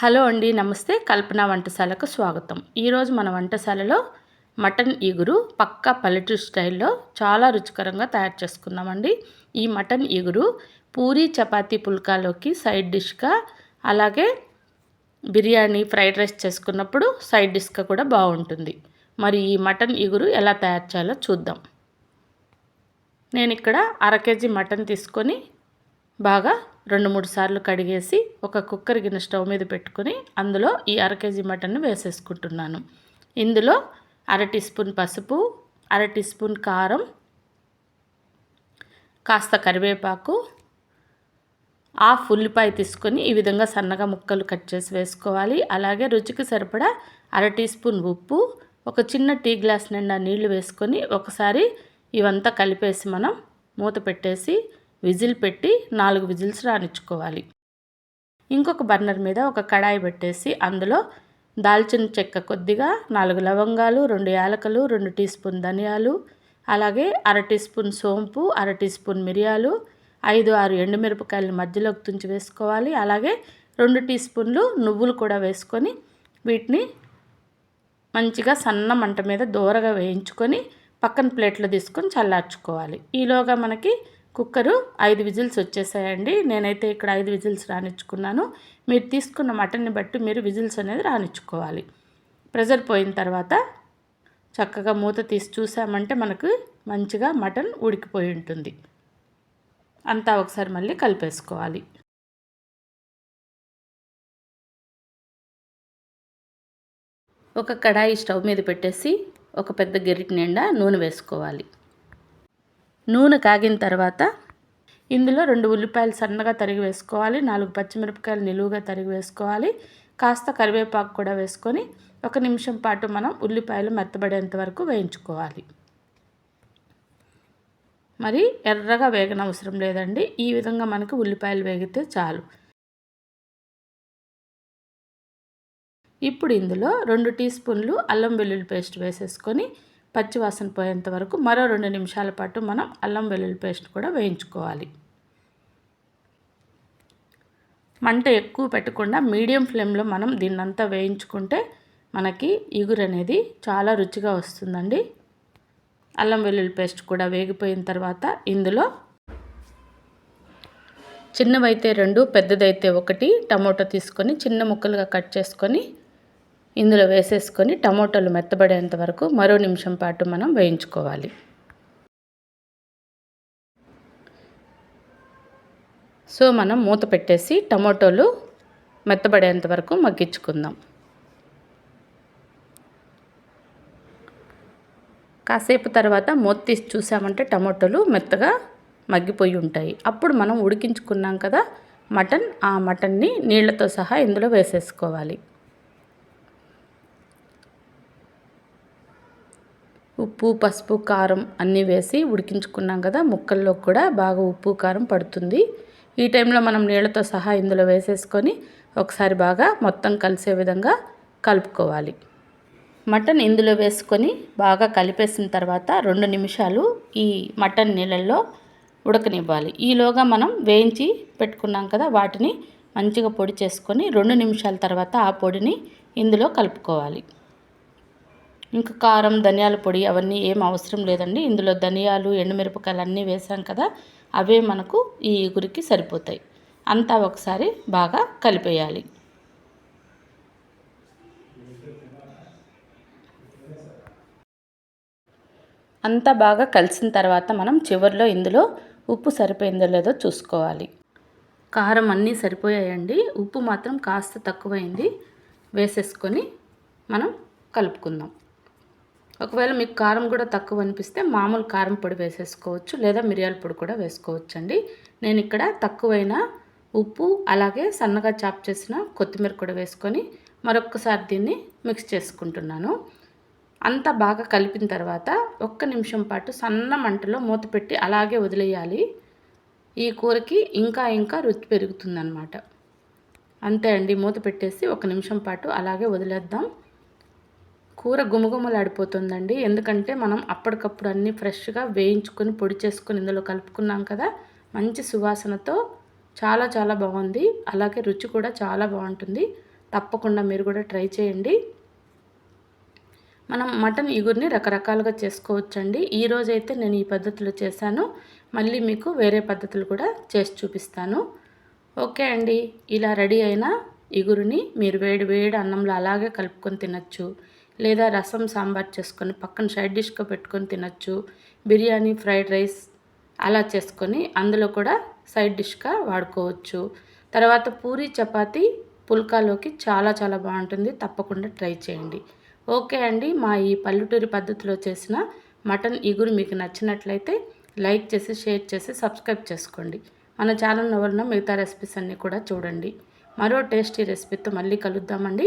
Hello అండి నమస్తే. కల్పన వంటశాలకు స్వాగతం. ఈరోజు మన వంటశాలలో మటన్ ఇగురు పక్కా పల్లెటూరు స్టైల్లో చాలా రుచికరంగా తయారు చేసుకుందామండి. ఈ మటన్ ఇగురు పూరి చపాతీ పుల్కాలోకి సైడ్ డిష్గా అలాగే బిర్యానీ ఫ్రైడ్ రైస్ చేసుకున్నప్పుడు సైడ్ డిష్గా కూడా బాగుంటుంది. మరి ఈ మటన్ ఇగురు ఎలా తయారు చేయాలో చూద్దాం. నేను ఇక్కడ అర కేజీ మటన్ తీసుకొని బాగా రెండు మూడు సార్లు కడిగేసి ఒక కుక్కర్ గిన్నె స్టవ్ మీద పెట్టుకొని అందులో ఈ అర కేజీ మటన్ వేసేసుకుంటున్నాను. ఇందులో అర టీ స్పూన్ పసుపు అర టీ స్పూన్ కారం కాస్త కరివేపాకు హాఫ్ ఉల్లిపాయ తీసుకొని ఈ విధంగా సన్నగా ముక్కలు కట్ చేసి వేసుకోవాలి. అలాగే రుచికి సరిపడా అర టీ స్పూన్ ఉప్పు ఒక చిన్న టీ గ్లాస్ నిండా నీళ్ళు వేసుకొని ఒకసారి ఇవంతా కలిపేసి మనం మూత పెట్టేసి విజిల్ పెట్టి నాలుగు విజిల్స్ రానిచ్చుకోవాలి. ఇంకొక బర్నర్ మీద ఒక కడాయి పెట్టేసి అందులో దాల్చిన చెక్క కొద్దిగా నాలుగు లవంగాలు రెండు యాలకలు రెండు టీ స్పూన్ ధనియాలు అలాగే అర టీ స్పూన్ సోంపు అర టీ స్పూన్ మిరియాలు ఐదు ఆరు ఎండుమిరపకాయలు మధ్యలోకి తుంచి వేసుకోవాలి. అలాగే రెండు టీ స్పూన్లు నువ్వులు కూడా వేసుకొని వీటిని మంచిగా సన్న మంట మీద దూరగా వేయించుకొని పక్కన ప్లేట్లో తీసుకొని చల్లార్చుకోవాలి. ఈలోగా మనకి కుక్కరు ఐదు విజిల్స్ వచ్చేసాయండి. నేనైతే ఇక్కడ ఐదు విజిల్స్ రానిచ్చుకున్నాను. మీరు తీసుకున్న మటన్ని బట్టి మీరు విజిల్స్ అనేది రానిచ్చుకోవాలి. ప్రెజర్ పోయిన తర్వాత చక్కగా మూత తీసి చూసామంటే మనకు మంచిగా మటన్ ఉడికిపోయి ఉంటుంది. అంతా ఒకసారి మళ్ళీ కలిపేసుకోవాలి. ఒక కడాయి స్టవ్ మీద పెట్టేసి ఒక పెద్ద గెరిటి నిండా నూనె వేసుకోవాలి. నూనె కాగిన తర్వాత ఇందులో రెండు ఉల్లిపాయలు సన్నగా తరిగి వేసుకోవాలి నాలుగు పచ్చిమిరపకాయలు నిలువుగా తరిగి వేసుకోవాలి కాస్త కరివేపాకు కూడా వేసుకొని ఒక నిమిషం పాటు మనం ఉల్లిపాయలు మెత్తబడేంత వరకు వేయించుకోవాలి. మరి ఎర్రగా వేగనవసరం లేదండి ఈ విధంగా మనకు ఉల్లిపాయలు వేగితే చాలు. ఇప్పుడు ఇందులో రెండు టీ స్పూన్లు అల్లం వెల్లుల్లి పేస్ట్ వేసేసుకొని పచ్చివాసన పోయేంత వరకు మరో రెండు నిమిషాల పాటు మనం అల్లం వెల్లుల్లి పేస్ట్ కూడా వేయించుకోవాలి. మంట ఎక్కువ పెట్టకుండా మీడియం ఫ్లేమ్లో మనం దీన్నంతా వేయించుకుంటే మనకి ఇగురు అనేది చాలా రుచిగా వస్తుందండి. అల్లం వెల్లుల్లి పేస్ట్ కూడా వేగిపోయిన తర్వాత ఇందులో చిన్నవైతే రెండు పెద్దదైతే ఒకటి టమోటా తీసుకొని చిన్న ముక్కలుగా కట్ చేసుకొని ఇందులో వేసేసుకొని టమోటాలు మెత్తబడేంత వరకు మరో నిమిషం పాటు మనం వేయించుకోవాలి. సో మనం మూత పెట్టేసి టమోటోలు మెత్తబడేంత వరకు మగ్గించుకుందాం. కాసేపు తర్వాత మూత తీసి చూసామంటే టమోటాలు మెత్తగా మగ్గిపోయి ఉంటాయి. అప్పుడు మనం ఉడికించుకున్నాం కదా మటన్. ఆ మటన్ని నీళ్ళతో సహా ఇందులో వేసేసుకోవాలి. ఉప్పు పసుపు కారం అన్నీ వేసి ఉడికించుకున్నాం కదా ముక్కల్లో కూడా బాగా ఉప్పు కారం పడుతుంది. ఈ టైంలో మనం నీళ్ళతో సహా ఇందులో వేసేసుకొని ఒకసారి బాగా మొత్తం కలిసే విధంగా కలుపుకోవాలి. మటన్ ఇందులో వేసుకొని బాగా కలిపేసిన తర్వాత రెండు నిమిషాలు ఈ మటన్ నీళ్ళల్లో ఉడకనివ్వాలి. ఈలోగా మనం వేయించి పెట్టుకున్నాం కదా వాటిని మంచిగా పొడి చేసుకొని రెండు నిమిషాల తర్వాత ఆ పొడిని ఇందులో కలుపుకోవాలి. ఇంకా కారం ధనియాల పొడి అవన్నీ ఏం అవసరం లేదండి. ఇందులో ధనియాలు ఎండుమిరపకాయలు అన్నీ వేసాం కదా అవే మనకు ఈ గురికి సరిపోతాయి. అంతా ఒకసారి బాగా కలిపేయాలి. అంతా బాగా కలిసిన తర్వాత మనం చివరిలో ఇందులో ఉప్పు సరిపోయిందో లేదో చూసుకోవాలి. కారం అన్నీ సరిపోయాయండి. ఉప్పు మాత్రం కాస్త తక్కువైంది. వేసేసుకొని మనం కలుపుకుందాం. ఒకవేళ మీకు కారం కూడా తక్కువ అనిపిస్తే మామూలు కారం పొడి వేసేసుకోవచ్చు లేదా మిరియాల పొడి కూడా వేసుకోవచ్చు అండి నేను ఇక్కడ తక్కువైన ఉప్పు అలాగే సన్నగా చాప్ చేసిన కొత్తిమీర కూడా వేసుకొని మరొక్కసారి దీన్ని మిక్స్ చేసుకుంటున్నాను. అంతా బాగా కలిపిన తర్వాత ఒక్క నిమిషం పాటు సన్న మంటలో మూత పెట్టి అలాగే వదిలేయాలి. ఈ కూరకి ఇంకా ఇంకా రుచి పెరుగుతుందన్నమాట. అంతే అండి మూత పెట్టేసి ఒక నిమిషం పాటు అలాగే వదిలేద్దాం. కూర గుమగుమలాడిపోతుందండి. ఎందుకంటే మనం అప్పటికప్పుడు అన్నీ ఫ్రెష్గా వేయించుకొని పొడి చేసుకొని ఇందులో కలుపుకున్నాం కదా మంచి సువాసనతో చాలా చాలా బాగుంది. అలాగే రుచి కూడా చాలా బాగుంటుంది. తప్పకుండా మీరు కూడా ట్రై చేయండి. మనం మటన్ ఇగురిని రకరకాలుగా చేసుకోవచ్చండి. ఈరోజైతే అయితే నేను ఈ పద్ధతిలో చేశాను. మళ్ళీ మీకు వేరే పద్ధతులు కూడా చేసి చూపిస్తాను. ఓకే అండి. ఇలా రెడీ అయిన ఇగురుని మీరు వేడి వేడి అన్నంలో అలాగే కలుపుకొని తినచ్చు. లేదా రసం సాంబార్ చేసుకొని పక్కన సైడ్ డిష్గా పెట్టుకొని తినచ్చు. బిర్యానీ ఫ్రైడ్ రైస్ అలా చేసుకొని అందులో కూడా సైడ్ డిష్గా వాడుకోవచ్చు. తర్వాత పూరి చపాతీ పుల్కాలోకి చాలా చాలా బాగుంటుంది. తప్పకుండా ట్రై చేయండి. ఓకే అండి మా ఈ పల్లెటూరి పద్ధతిలో చేసిన మటన్ ఇగురు మీకు నచ్చినట్లయితే లైక్ చేసి షేర్ చేసి సబ్స్క్రైబ్ చేసుకోండి. మన ఛానల్ ఉన్న మిగతా రెసిపీస్ అన్నీ కూడా చూడండి. మరో టేస్టీ రెసిపీతో మళ్ళీ కలుద్దామండి.